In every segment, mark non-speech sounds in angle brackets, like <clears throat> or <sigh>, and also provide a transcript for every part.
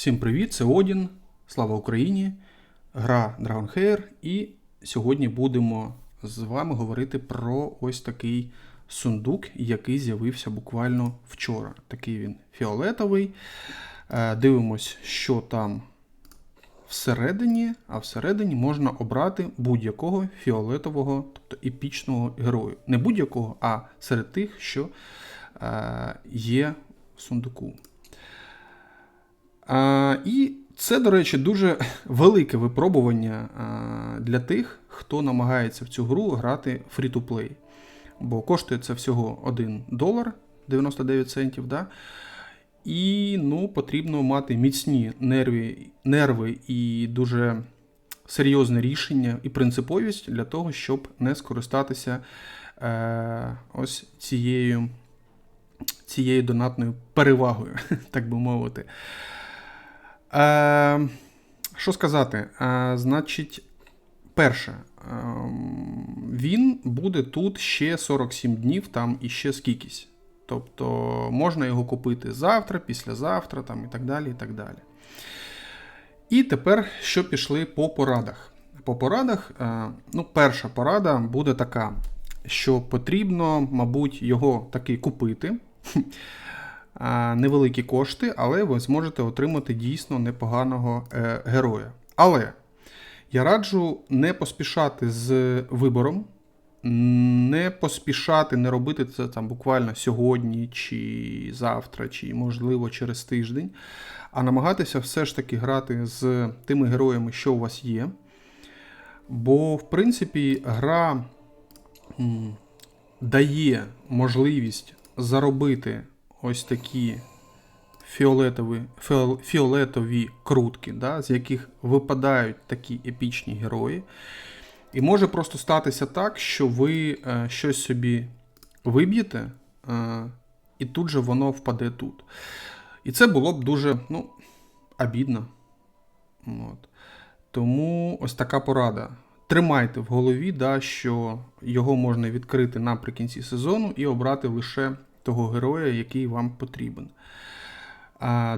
Всім привіт, це Одін. Слава Україні! Гра Dragon Hair. І сьогодні будемо з вами говорити про ось такий сундук, який з'явився буквально вчора. Такий він фіолетовий. Е, Дивимось, що там всередині, а всередині можна обрати будь-якого фіолетового, тобто епічного герою. Не будь-якого, а серед тих, що е, є в сундуку. І це, до речі, дуже <laughs> велике випробування для тих, хто намагається в цю гру грати free-to-play. Бо коштує це всього 1 долар 99 центів. Да? І ну, потрібно мати міцні нерви, нерви і дуже серйозне рішення і принциповість для того, щоб не скористатися е, ось цією, цією донатною перевагою, <laughs> так би мовити. Е, Що сказати? Е, Значить, перше, е, він буде тут ще 47 днів, там ще скількись. Тобто можна його купити завтра, післязавтра там, і так далі. І так далі. І тепер, що пішли по порадах. По порадах, е, ну, перша порада буде така, що потрібно, мабуть, його таки купити. А, невеликі кошти, але ви зможете отримати дійсно непоганого е, героя. Але я раджу не поспішати з вибором, не поспішати, не робити це там буквально сьогодні, чи завтра, чи, можливо, через тиждень, а намагатися все ж таки грати з тими героями, що у вас є. Бо, в принципі, гра дає можливість заробити ось такі фіолетові фіолетові крутки, да, з яких випадають такі епічні герої. І може просто статися так, що ви е, щось собі виб'єте, е, і тут же воно впаде тут. І це було б дуже ну, обідно. От. Тому ось така порада. Тримайте в голові, да, що його можна відкрити наприкінці сезону і обрати лише того героя, який вам потрібен.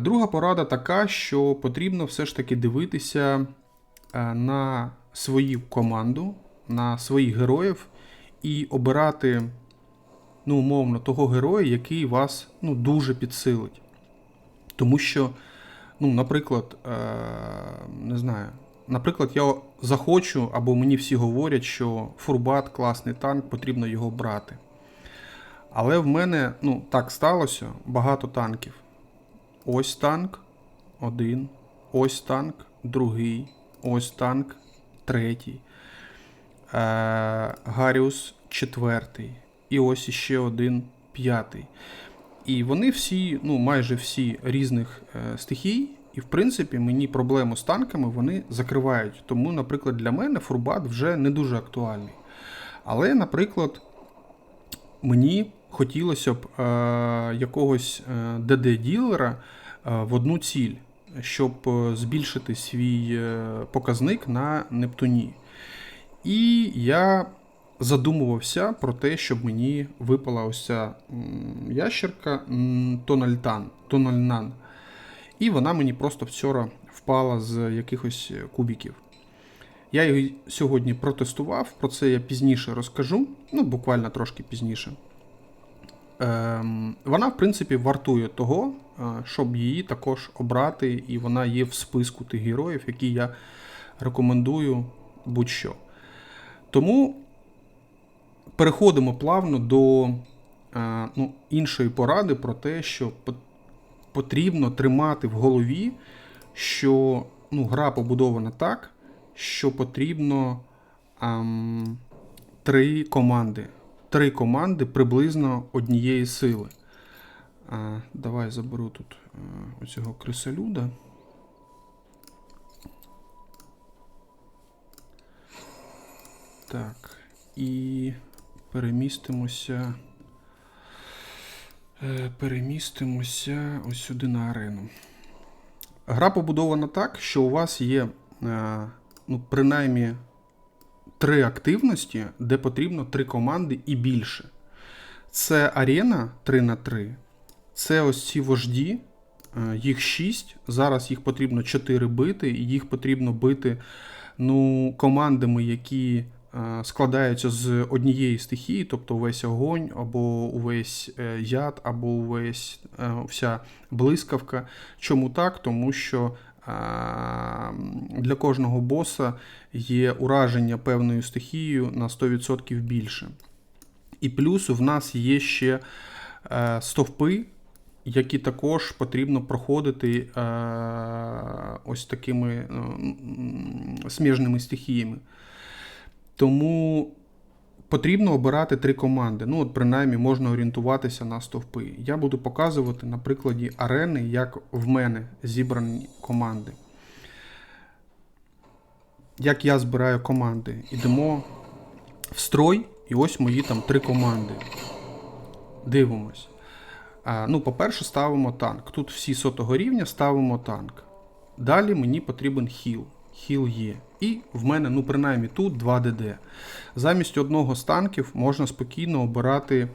Друга порада така, що потрібно все ж таки дивитися на свою команду, на своїх героїв і обирати, ну, умовно, того героя, який вас ну, дуже підсилить. Тому що, ну, наприклад, не знаю, наприклад, я захочу, або мені всі говорять, що Фурбат класний танк, потрібно його брати. Але в мене ну, так сталося багато танків. Ось танк, один, ось танк, другий, ось танк, третій. Е, Гаріус четвертий. І ось іще один п'ятий. І вони всі, ну майже всі різних е, стихій. І, в принципі, мені проблему з танками вони закривають. Тому, наприклад, для мене фурбат вже не дуже актуальний. Але, наприклад, мені хотілося б е, якогось е, ДД-ділера е, в одну ціль, щоб е, збільшити свій е, показник на Нептуні. І я задумувався про те, щоб мені випала ось ця ящерка Тональтан, Тональнан. І вона мені просто вчора впала з якихось кубіків. Я її сьогодні протестував, про це я пізніше розкажу, ну, буквально трошки пізніше. Ем, Вона, в принципі, вартує того, е, щоб її також обрати, і вона є в списку тих героїв, які я рекомендую будь-що. Тому переходимо плавно до е, ну, іншої поради про те, що потрібно тримати в голові, що ну, гра побудована так, що потрібно ем, три команди. Три команди приблизно однієї сили. А, Давай заберу тут а, оцього крисолюда. Так, і перемістимося. Е, перемістимося ось сюди на арену. Гра побудована так, що у вас є, е, ну, принаймні, три активності, де потрібно три команди і більше. Це арена 3 на 3 це ось ці вожді, Е, Їх 6. Зараз їх потрібно 4 бити, і їх потрібно бити ну, командами, які е, складаються з однієї стихії, тобто увесь огонь, або увесь е, яд, або увесь вся блискавка. Чому так? Тому що для кожного боса є ураження певною стихією на 100% більше. І плюс в нас є ще е, стовпи, які також потрібно проходити е, ось такими е, сміжними стихіями. Тому потрібно обирати три команди. Ну, от принаймні можна орієнтуватися на стовпи. Я буду показувати на прикладі арени, як в мене зібрані команди. Як я збираю команди. Ідемо в строй, і ось мої там три команди. Дивимось. А, ну, по-перше, ставимо танк. Тут всі сотого рівня ставимо танк. Далі мені потрібен хіл. Хіл є. І в мене, ну, принаймні, тут 2 ДД. Замість одного з танків можна спокійно обирати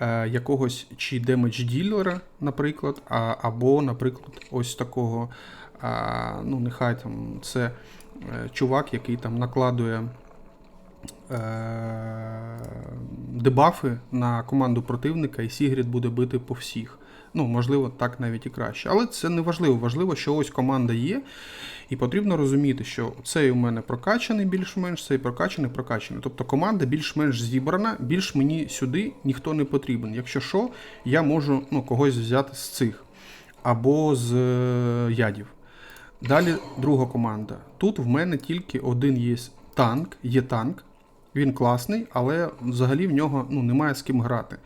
е, якогось чи демедж ділера, наприклад, а, або, наприклад, ось такого. А, ну, нехай там це е, чувак, який там накладує е, дебафи на команду противника, і Сігрід буде бити по всіх. Ну, можливо, так навіть і краще. Але це не важливо. Важливо, що ось команда є, і потрібно розуміти, що цей у мене прокачаний більш-менш, цей прокачаний, прокачаний. Тобто команда більш-менш зібрана, більш мені сюди ніхто не потрібен. Якщо що, я можу ну, когось взяти з цих або з е, ядів. Далі друга команда. Тут в мене тільки один є танк, є танк. Він класний, але взагалі в нього ну, немає з ким грати.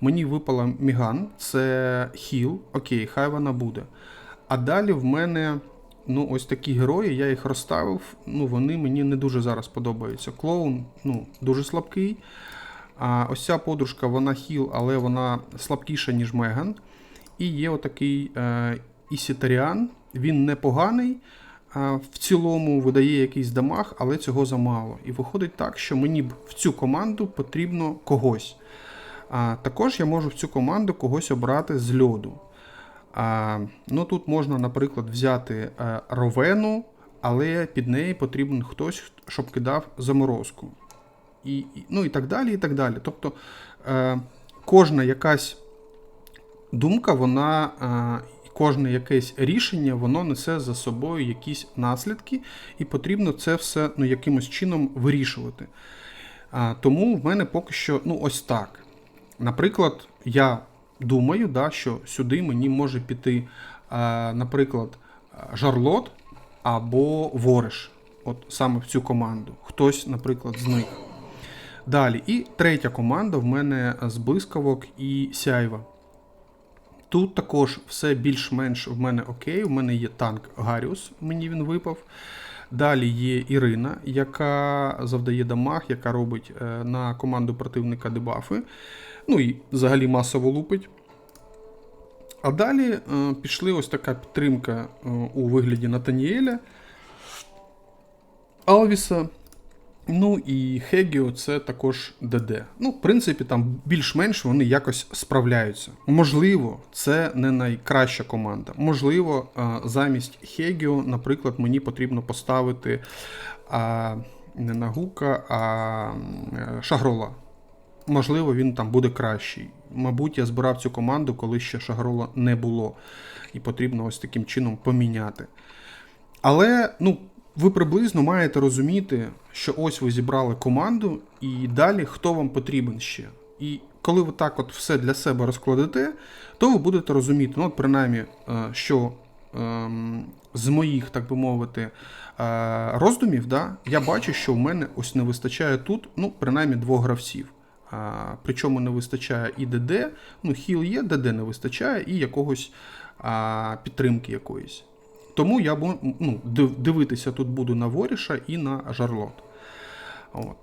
Мені випала Міган, це хіл, окей, хай вона буде. А далі в мене ну, ось такі герої, я їх розставив, ну, вони мені не дуже зараз подобаються. Клоун ну, дуже слабкий. А ось ця подружка, вона хіл, але вона слабкіша, ніж Меган. І є отакий е, Ісітаріан, він непоганий. В цілому видає якийсь дамаг, але цього замало. І виходить так, що мені б в цю команду потрібно когось. А, також я можу в цю команду когось обрати з льоду. А, ну Тут можна, наприклад, взяти е, ровену, але під неї потрібен хтось, щоб кидав заморозку. І, ну і так далі. і так далі. Тобто е, кожна якась думка, вона, е, кожне якесь рішення, воно несе за собою якісь наслідки, і потрібно це все ну, якимось чином вирішувати. А, тому в мене поки що ну, ось так. Наприклад, я думаю, да, що сюди мені може піти, а, наприклад, Жарлот або Вориш. От саме в цю команду. Хтось, наприклад, з них. Далі. І третя команда в мене з блискавок і сяйва. Тут також все більш-менш в мене окей. У мене є танк Гаріус, мені він випав. Далі є Ірина, яка завдає дамаг, яка робить е, на команду противника дебафи. Ну і взагалі масово лупить. А далі е, пішли ось така підтримка е, у вигляді Натаніеля, Алвіса. Ну і Хегіо це також ДД. Ну, в принципі, там більш-менш вони якось справляються. Можливо, це не найкраща команда. Можливо, замість Хегіо, наприклад, мені потрібно поставити а, не Нагука, а Шагрола. Можливо, він там буде кращий. Мабуть, я збирав цю команду, коли ще Шагрола не було. І потрібно ось таким чином поміняти. Але, ну, ви приблизно маєте розуміти, що ось ви зібрали команду, і далі хто вам потрібен ще. І коли ви так от все для себе розкладете, то ви будете розуміти, ну, от принаймні, е, що ем, з моїх, так би мовити, е, роздумів, да, я бачу, що в мене ось не вистачає тут, ну, принаймні, двох гравців. Причому не вистачає і ДД, ну, хіл є, ДД не вистачає, і якогось підтримки якоїсь. Тому я ну, дивитися тут буду на Воріша і на Жарлот.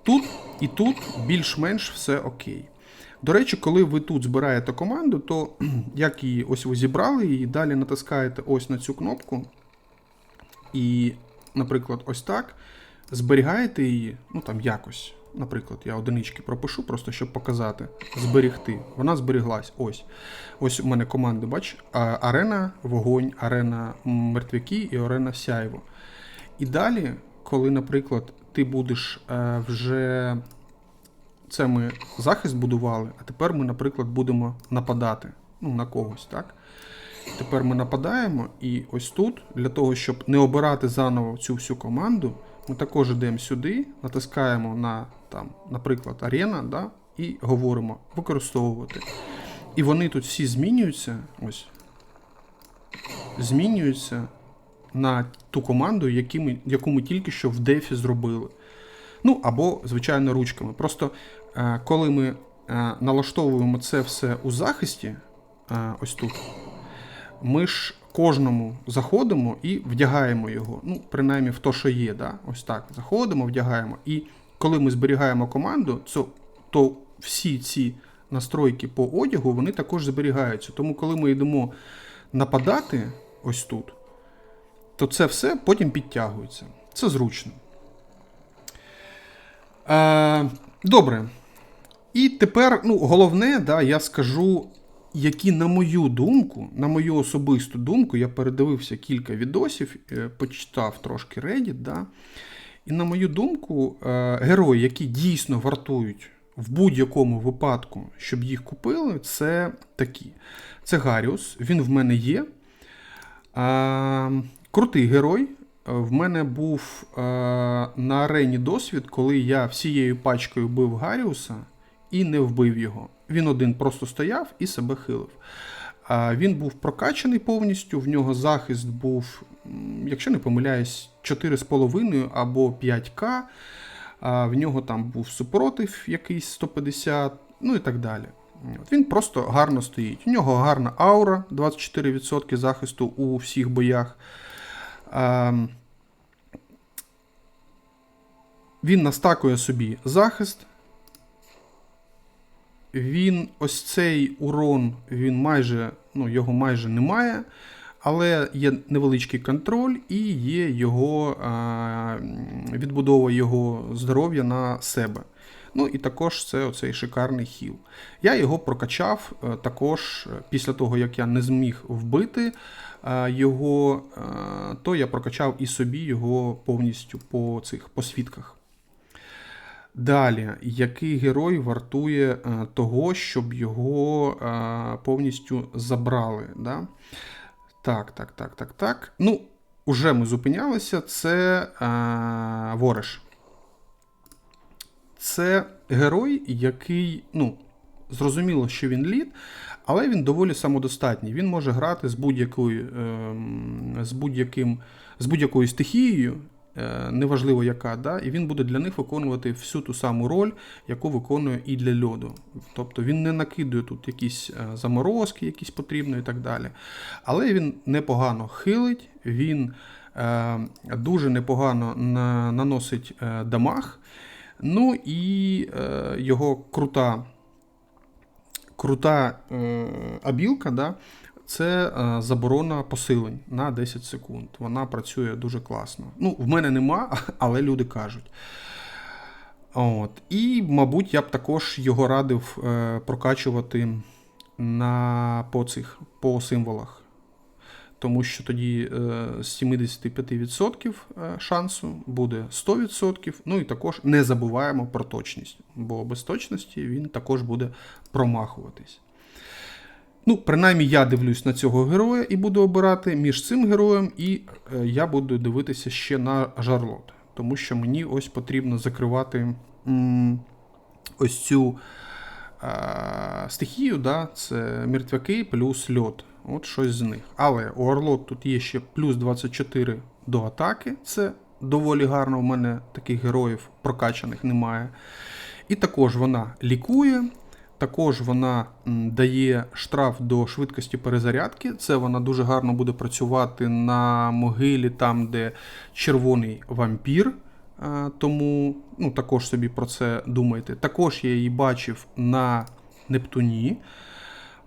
Тут і тут більш-менш все окей. До речі, коли ви тут збираєте команду, то <clears throat> як її ось ви зібрали і далі натискаєте ось на цю кнопку. І, наприклад, ось так. Зберігаєте її, ну там якось. Наприклад, я одинички пропишу, просто щоб показати, зберігти. Вона зберіглась. Ось. Ось у мене команди, бач, арена вогонь, арена мертвяки і арена сяйво. І далі, коли, наприклад, ти будеш е, вже. Це ми захист будували, а тепер ми, наприклад, будемо нападати ну, на когось, так? Тепер ми нападаємо, і ось тут, для того, щоб не обирати заново цю всю команду, ми також йдемо сюди, натискаємо на, там, наприклад, арена, да, і говоримо використовувати. І вони тут всі змінюються. Ось. Змінюються на ту команду, які ми, яку ми тільки що в дефі зробили. Ну, або, звичайно, ручками. Просто е, коли ми е, налаштовуємо це все у захисті, е, ось тут, ми ж кожному заходимо і вдягаємо його. Ну, принаймні в то, що є. Да? Ось так. Заходимо, вдягаємо. І коли ми зберігаємо команду, то, всі ці настройки по одягу вони також зберігаються. Тому, коли ми йдемо нападати ось тут, то це все потім підтягується. Це зручно. Е, добре. І тепер, ну, головне, да, я скажу, які, на мою думку, на мою особисту думку, я передивився кілька відосів, е, почитав трошки Reddit, да, і на мою думку, е, герої, які дійсно вартують в будь-якому випадку, щоб їх купили, це такі. Це Гаріус, він в мене є. Крутий герой. В мене був е, на арені досвід, коли я всією пачкою бив Гаріуса і не вбив його. Він один просто стояв і себе хилив. Він був прокачаний повністю, в нього захист був, якщо не помиляюсь, 4,5 або 5К. В нього там був супротив якийсь 150, ну і так далі. Він просто гарно стоїть. У нього гарна аура, 24% захисту у всіх боях. Ем, Він настакує собі захист. Він ось цей урон, він майже, ну, його майже немає, але є невеличкий контроль і є його відбудова його здоров'я на себе. Ну і також це оцей шикарний хіл. Я його прокачав е, також е, після того, як я не зміг вбити е, його, то я прокачав і собі його повністю по цих по свідках. Далі, який герой вартує е, того, щоб його е, повністю забрали? Да? Так, так, так, так, так. Ну, уже ми зупинялися. Це е, Вориш. Це герой, який, ну, зрозуміло, що він лід, але він доволі самодостатній. Він може грати з будь-якою ем, з будь-яким, з будь-якою стихією, неважливо яка, да, і він буде для них виконувати всю ту саму роль, яку виконує і для льоду. Тобто він не накидує тут якісь е, заморозки, якісь потрібні і так далі. Але він непогано хилить, він е, дуже непогано на, наносить е, дамаг. Ну і е, його крута, крута е, абілка, да, це е, заборона посилень на 10 секунд. Вона працює дуже класно. Ну, в мене нема, <laughs> але люди кажуть. От. І, мабуть, я б також його радив е, прокачувати на, по, цих, по символах. Тому що тоді е, з 75% е, шансу буде 100%. Ну і також не забуваємо про точність, бо без точності він також буде промахуватись. Ну, принаймні, я дивлюсь на цього героя і буду обирати між цим героєм, і е, я буду дивитися ще на Жарлот. Тому що мені ось потрібно закривати м, ось цю е, стихію, да, це мертвяки плюс льот. От щось з них. Але у Орлот тут є ще плюс 24 до атаки. Це доволі гарно. У мене таких героїв прокачаних немає. І також вона лікує. Також вона дає штраф до швидкості перезарядки. Це вона дуже гарно буде працювати на могилі, там, де червоний вампір. Тому ну, також собі про це думайте. Також я її бачив на Нептуні.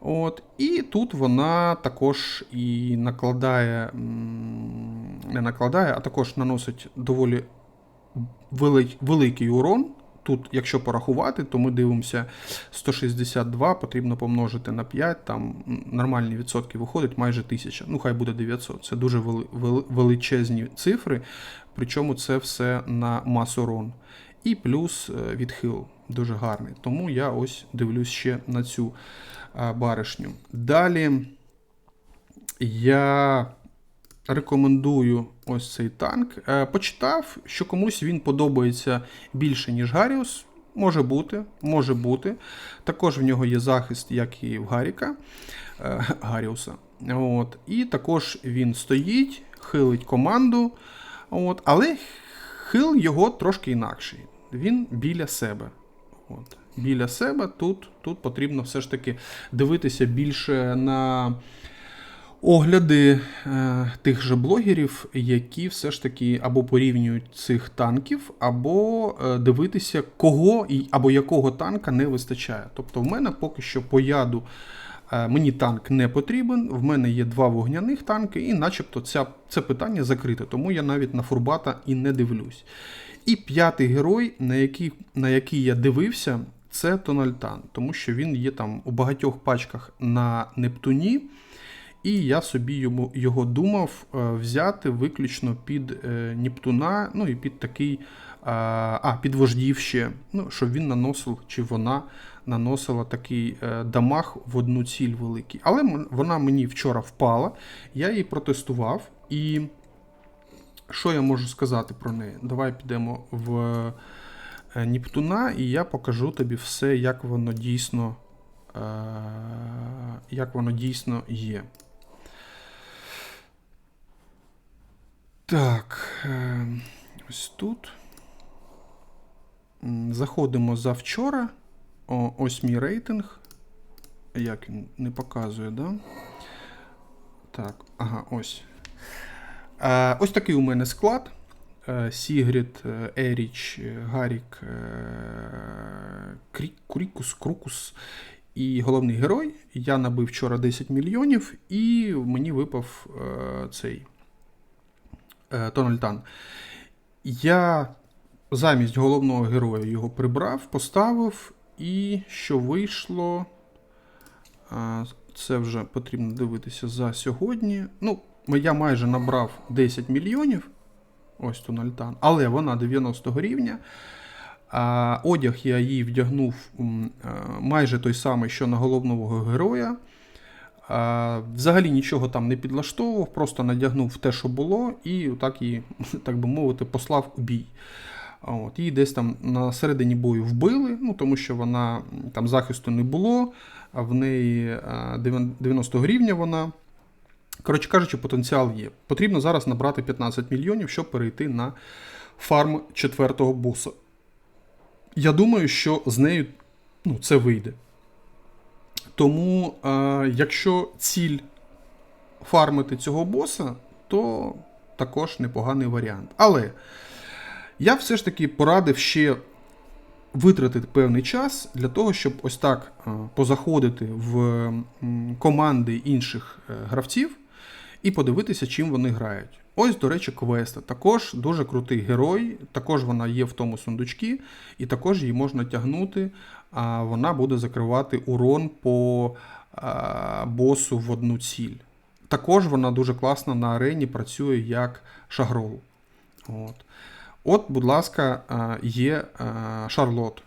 От, І тут вона також і накладає, не накладає, а також наносить доволі велик, великий урон тут, якщо порахувати, то ми дивимося 162, потрібно помножити на 5, там нормальні відсотки виходить майже 1000. Ну, хай буде 900. Це дуже вели- вели- величезні цифри, причому це все на масу рон. І плюс е, відхил дуже гарний. Тому я ось дивлюсь ще на цю е, баришню. Далі я рекомендую ось цей танк. Е, Почитав, що комусь він подобається більше, ніж Гаріус. Може бути, може бути. Також в нього є захист, як і в Гаріка е, <laughs> Гаріуса. От. І також він стоїть, хилить команду. От. Але хил його трошки інакший. Він біля себе. От. Біля себе тут, тут потрібно все ж таки дивитися більше на огляди е, тих же блогерів, які все ж таки або порівнюють цих танків, або е, дивитися, кого і, або якого танка не вистачає. Тобто, в мене поки що по яду е, мені танк не потрібен. В мене є два вогняних танки, і начебто ця, це питання закрите, тому я навіть на Фурбата і не дивлюсь. І п'ятий герой, на який, на який я дивився, це Тональтан, тому що він є там у багатьох пачках на Нептуні. І я собі йому, його думав е, взяти виключно під е, Нептуна, ну і під такий, е, а, під вождів ще, ну, щоб він наносив, чи вона наносила такий дамаг в одну ціль великий. Але вона мені вчора впала, я її протестував. І що я можу сказати про неї? Давай підемо в Нептуна, і я покажу тобі все, як воно дійсно, як воно дійсно є. Так, е, ось тут. Заходимо за вчора. О, ось мій рейтинг. Як він не показує, да? Так, ага, ось. Е, ось такий у мене склад. Е, Сігрід, е, Еріч, Гарік, Крі- Курікус, Крукус і головний герой. Я набив вчора 10 мільйонів, і мені випав цей Тональтан. Я замість головного героя його прибрав, поставив, і що вийшло. е, Це вже потрібно дивитися за сьогодні. Ну, я майже набрав 10 мільйонів. Ось Тональтан, але вона 90 рівня. Одяг я їй вдягнув е, майже той самий, що на головного героя. Взагалі нічого там не підлаштовував, просто надягнув те, що було, і так її, <laughs> так би мовити, послав у бій. От, її десь там на середині бою вбили, ну, тому що вона там захисту не було, а в неї а, 90 рівня вона. Коротше кажучи, потенціал є. Потрібно зараз набрати 15 мільйонів, щоб перейти на фарм четвертого боса. Я думаю, що з нею ну, це вийде. Тому, е, якщо ціль фармити цього боса, то також непоганий варіант. Але я все ж таки порадив ще витратити певний час для того, щоб ось так е, позаходити в команди інших е, гравців і подивитися, чим вони грають. Ось, до речі, Квеста. Також дуже крутий герой, також вона є в тому сундучці, і також її можна тягнути, а вона буде закривати урон по босу в одну ціль. Також вона дуже класно на арені працює як шагрол. От, От будь ласка, є Шарлот.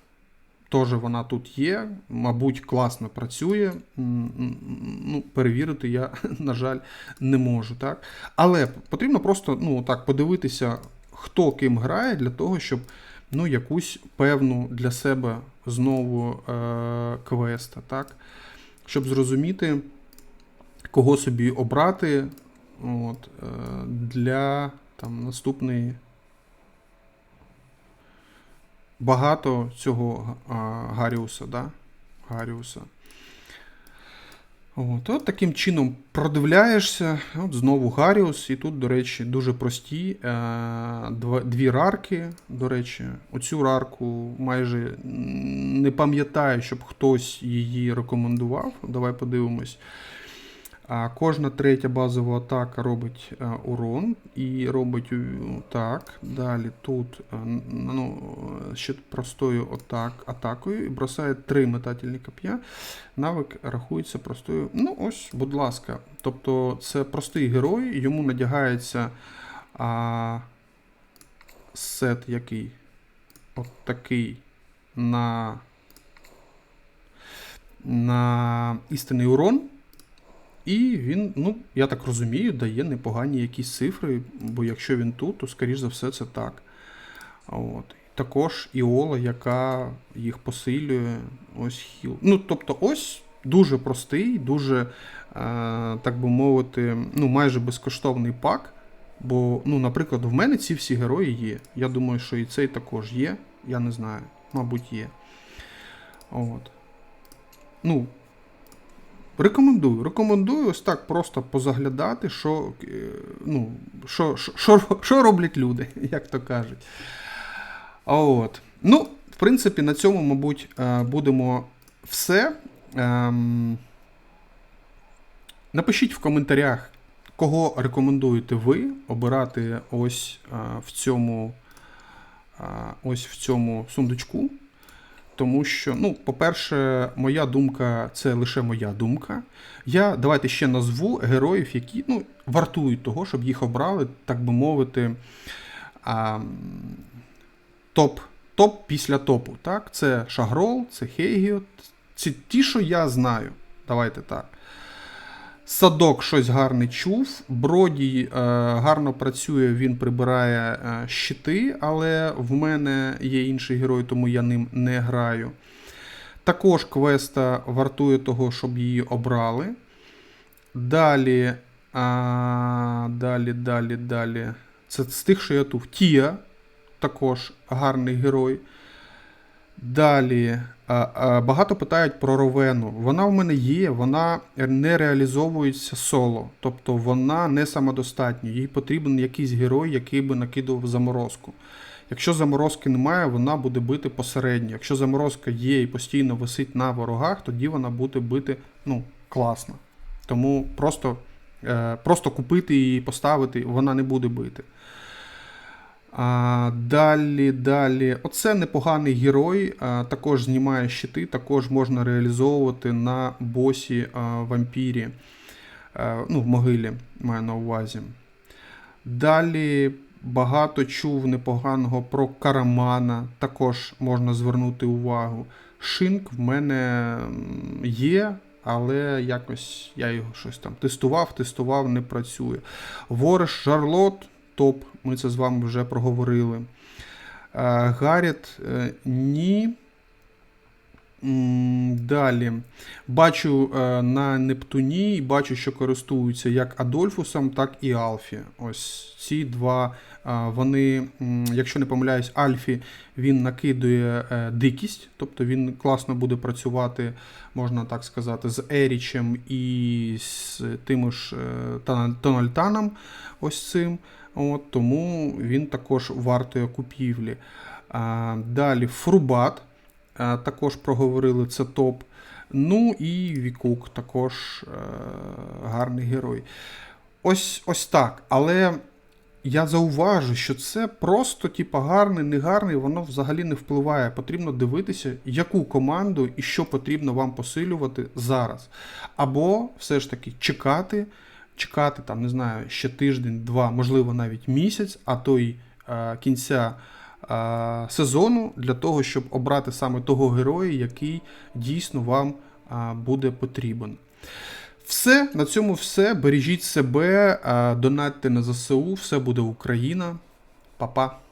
Теж вона тут є, мабуть, класно працює. Ну, перевірити я, <laughs> на жаль, не можу. Так? Але потрібно просто ну, так, подивитися, хто ким грає, для того, щоб ну, якусь певну для себе знову е- квеста, так? щоб зрозуміти, кого собі обрати от, е- для там, наступної багато цього а, Гаріуса, да? Гаріуса. От, от таким чином продивляєшся. От знову Гаріус. І тут, до речі, дуже прості е, дві рарки. До речі, оцю рарку майже не пам'ятаю, щоб хтось її рекомендував. Давай подивимось. Кожна третя базова атака робить е, урон і робить е, так. Далі тут е, ну, ще простою атак, атакою і бросає три метательні коп'я. Навик рахується простою. Ну, ось, будь ласка. Тобто це простий герой, йому надягається а, сет який? От такий на, на істинний урон. І він, ну, я так розумію, дає непогані якісь цифри, бо якщо він тут, то скоріш за все це так. От. Також Іола, яка їх посилює, ось хіл. Ну, тобто, ось дуже простий, дуже, е, так би мовити, ну, майже безкоштовний пак. Бо, ну, наприклад, в мене ці всі герої є. Я думаю, що і цей також є. Я не знаю. Мабуть, є. От. Ну, Рекомендую. Рекомендую ось так просто позаглядати, що, е, ну, що, що, що, роблять люди, <laughs> як то кажуть. От. Ну, в принципі, на цьому, мабуть, е, будемо все. Ем, Напишіть в коментарях, кого рекомендуєте ви обирати ось е, в цьому, ось в цьому сундучку. Тому що, ну, по-перше, моя думка це лише моя думка. Я давайте ще назву героїв, які ну, вартують того, щоб їх обрали, так би мовити, а, топ, топ після топу. Так? Це Шагрол, це Хейгіот. Це ті, що я знаю. Давайте так. Садок щось гарне чув. Броді е, гарно працює, він прибирає е, щити, але в мене є інший герой, тому я ним не граю. Також квеста вартує того, щоб її обрали. Далі, а, далі, далі, далі. Це з тих, що я тут. Тія, також гарний герой. Далі багато питають про Ровену. Вона в мене є, вона не реалізовується соло, тобто вона не самодостатня. Їй потрібен якийсь герой, який би накидував заморозку. Якщо заморозки немає, вона буде бити посередньо. Якщо заморозка є і постійно висить на ворогах, тоді вона буде бити ну, класно. Тому просто, е, просто купити її, поставити, вона не буде бити. А, далі, далі. Оце непоганий герой. А, також знімає щити, також можна реалізовувати на босі а, вампірі. А, ну, в могилі маю на увазі. Далі багато чув непоганого про Карамана. Також можна звернути увагу. Шинк в мене є, але якось я його щось там тестував, тестував, не працює. Вориш Шарлот, топ, ми це з вами вже проговорили. Е, Гарріт е, ні. Далі. Бачу е, на Нептуні, і бачу, що користуються як Адольфусом, так і Алфі. Ось ці два. Вони, якщо не помиляюсь, Альфі він накидує дикість, тобто він класно буде працювати, можна так сказати, з Ерічем і з тим ж Тональтаном. Ось цим. От, тому він також вартує купівлі. А, далі Фрубат. А, також проговорили, це топ. Ну і Вікук також е, гарний герой. Ось, ось так. Але я зауважу, що це просто, типа, гарний, негарний, воно взагалі не впливає. Потрібно дивитися, яку команду і що потрібно вам посилювати зараз. Або все ж таки чекати, чекати, там, не знаю, ще тиждень, два, можливо, навіть місяць, а то й е, кінця е, сезону для того, щоб обрати саме того героя, який дійсно вам е, буде потрібен. Все, на цьому все. Бережіть себе, донатьте на ЗСУ, все буде Україна. Па-па.